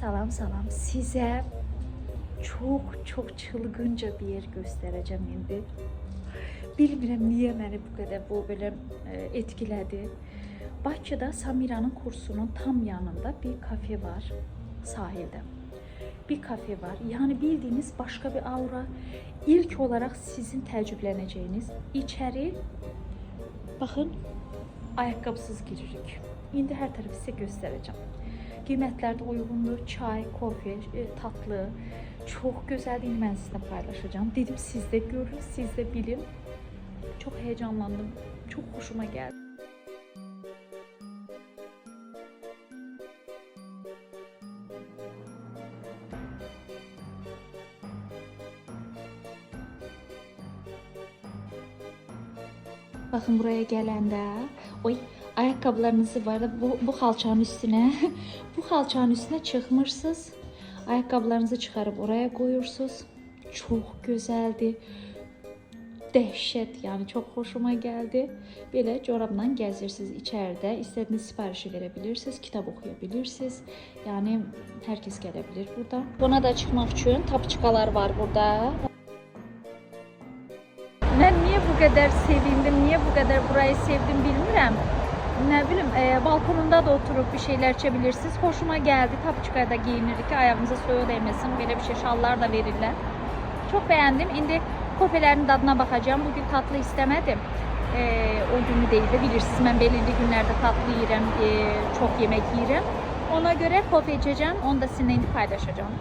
Salam salam. Size çok çok çılgınca bir yer göstereceğim indi. Bilmirəm niyə məni bu qədər bu belə e, etkilədi. Bakıda Samiranın kursunun tam yanında bir kafe var sahilde. Bir kafe var. Yani bildiğiniz başka bir aura. İlk olarak sizin təcrübələnəcəyiniz içeri bakın ayakkabısız giririk. İndi hər tərəfi sizə göstərəcəm. Qiymətlər də uyğundur. Çay, kofe, e, tatlı. Çox gözəl indi mən sizinlə paylaşacağım. Dedim siz də görün, siz də bilin. Çok heyecanlandım. Çok hoşuma geldi. Bakın buraya gelende, oy ayakkabılarınızı var da bu, bu halçanın üstüne, bu halçanın üstüne çıkmışsınız. Ayakkabılarınızı çıkarıp oraya koyursunuz. Çok güzeldi. Dehşet yani çok hoşuma geldi. Böyle çorabla gezirsiniz içeride. İstediğiniz siparişi verebilirsiniz, kitap okuyabilirsiniz. Yani herkes gelebilir burada. Buna da çıkmak için tapçıkalar var burada. Ben niye bu kadar sevindim, niye bu kadar burayı sevdim bilmirəm. Ne bileyim, e, balkonunda da oturup bir şeyler içebilirsiniz. Hoşuma geldi. Tapçıkaya da giyinirik ki ayağınıza soğuğa değmesin. Böyle bir şey şallar da verirler. Çok beğendim. Şimdi kofelerin tadına bakacağım. Bugün tatlı istemedim. E, o günü değil de bilirsiniz ben belirli günlerde tatlı yiyirəm, e, çok yemek yiyirəm. Ona göre kofe içeceğim. Onu da sizinle paylaşacağım.